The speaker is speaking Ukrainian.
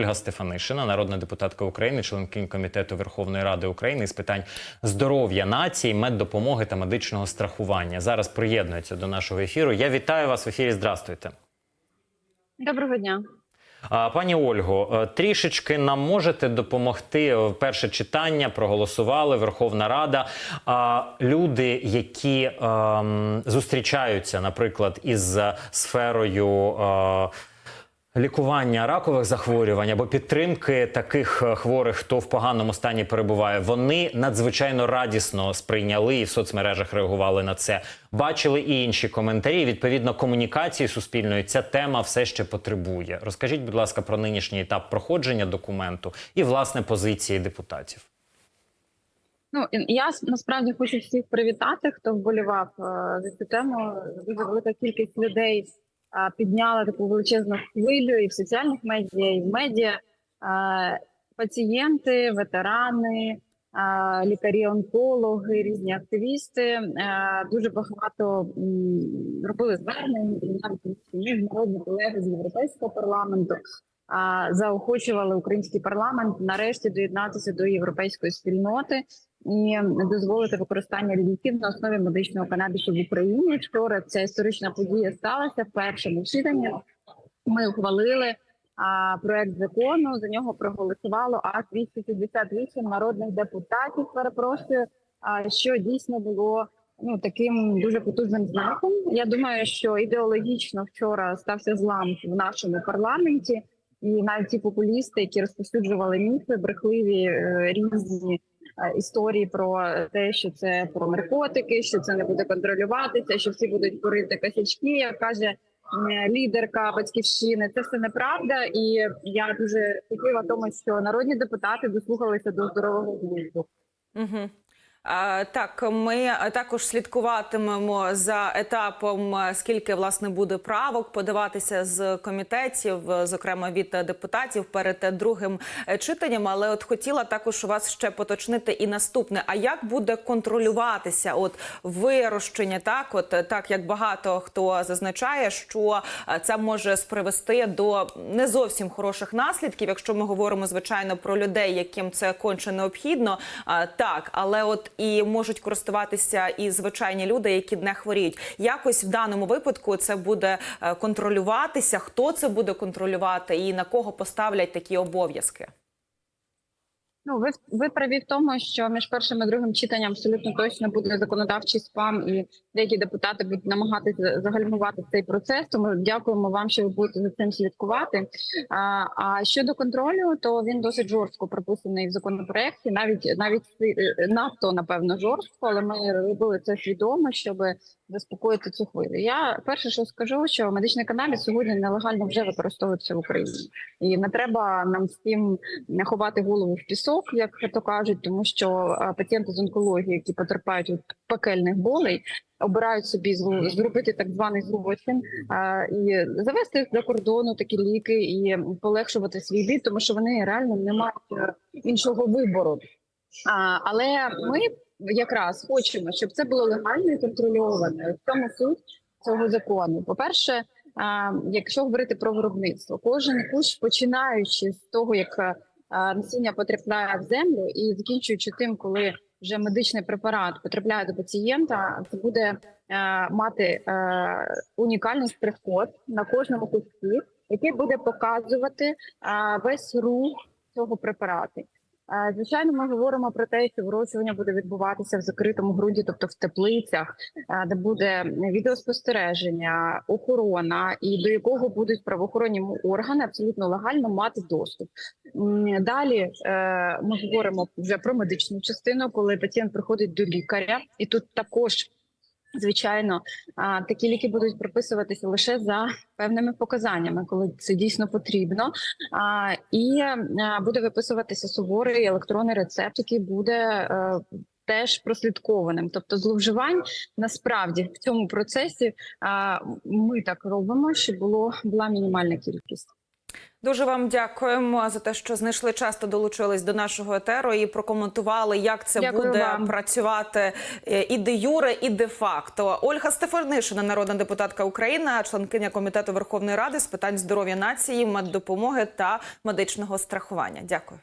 Ольга Стефанишина, народна депутатка України, членкиня комітету Верховної Ради України з питань здоров'я нації, меддопомоги та медичного страхування. Зараз приєднується до нашого ефіру. Я вітаю вас в ефірі. Здрастуйте. Доброго дня. Пані Ольго, е, трішечки нам можете допомогти перше читання. Проголосували Верховна Рада. А люди, які ем, зустрічаються, наприклад, із е, сферою. Е, Лікування ракових захворювань або підтримки таких е, хворих, хто в поганому стані перебуває, вони надзвичайно радісно сприйняли і в соцмережах реагували на це. Бачили і інші коментарі. Відповідно, комунікації суспільної ця тема все ще потребує. Розкажіть, будь ласка, про нинішній етап проходження документу і власне позиції депутатів. Ну я насправді хочу всіх привітати, хто вболівав е, за цю тему. Дуже велика кількість людей підняла таку величезну хвилю і в соціальних медіа, і в медіа. Пацієнти, ветерани, лікарі-онкологи, різні активісти дуже багато робили звернень, і міжнародні колеги з європейського парламенту заохочували український парламент нарешті доєднатися до європейської спільноти і дозволити використання ліків на основі медичного канабісу в Україні. Вчора ця історична подія сталася в першому читанні. Ми ухвалили а, проект закону. За нього проголосувало аж 268 народних депутатів. Перепрошую, а, що дійсно було ну таким дуже потужним знаком. Я думаю, що ідеологічно вчора стався злам в нашому парламенті. І навіть ті популісти, які розповсюджували міфи, брехливі е, різні історії про те, що це про наркотики, що це не буде контролюватися, що всі будуть курити косячки, як каже е, лідерка батьківщини. Це все неправда, і я дуже щаслива тому, що народні депутати дослухалися до здорового глузду. Угу. Так, ми також слідкуватимемо за етапом, е, скільки власне буде правок подаватися з комітетів, е, зокрема від депутатів перед другим е, читанням. Але от хотіла також вас ще поточнити і наступне: а як буде контролюватися от вирощення? Так, от так як багато хто зазначає, що це може спривести до не зовсім хороших наслідків, якщо ми говоримо звичайно про людей, яким це конче необхідно. Так, але от і можуть користуватися і звичайні люди, які не хворіють. Якось в даному випадку це буде е, контролюватися. Хто це буде контролювати і на кого поставлять такі обов'язки? Ну, ви ви праві в тому, що між першим і другим читанням абсолютно точно буде законодавчий спам, і деякі депутати будуть намагатися загальмувати цей процес. Тому дякуємо вам, що ви будете за цим слідкувати. А, а щодо контролю, то він досить жорстко прописаний в законопроекті, навіть навіть е, надто напевно жорстко, але ми робили це свідомо, щоб заспокоїти цю хвилю. Я перше, що скажу, що медичний канабіс сьогодні нелегально вже використовується в Україні, і не треба нам всім ховати голову в пісок, як то кажуть, тому що пацієнти з онкології, які потерпають від пекельних болей, обирають собі зробити так званий злочин і завести за кордону такі ліки і полегшувати свій бід, тому що вони реально не мають е, іншого вибору. А, але ми якраз хочемо, щоб це було легально і контрольовано. В цьому суть цього закону. По перше, якщо говорити про виробництво, кожен кущ, починаючи з того, як а, насіння потрапляє в землю, і закінчуючи тим, коли вже медичний препарат потрапляє до пацієнта, це буде е, мати е, унікальний штрих-код на кожному кущі, який буде показувати е, весь рух цього препарату. Е, Звичайно, ми говоримо про те, що вирощування буде відбуватися в закритому ґрунті, тобто в теплицях, е, де буде відеоспостереження, охорона, і до якого будуть правоохоронні органи абсолютно легально мати доступ. Далі е, ми говоримо вже про медичну частину, коли пацієнт приходить до лікаря, і тут також. Звичайно, такі ліки будуть прописуватися лише за певними показаннями, коли це дійсно потрібно. І буде виписуватися суворий електронний рецепт, який буде е, теж прослідкованим. Тобто, зловживань насправді в цьому процесі ми так робимо, щоб було була мінімальна кількість. Дуже вам дякуємо за те, що знайшли час та долучились до нашого етеру і прокоментували, як це Дякую буде вам. працювати е, і де юре, і де факто. Ольга Стефанишина, народна депутатка України, членкиня комітету Верховної Ради з питань здоров'я нації, меддопомоги та медичного страхування. Дякую.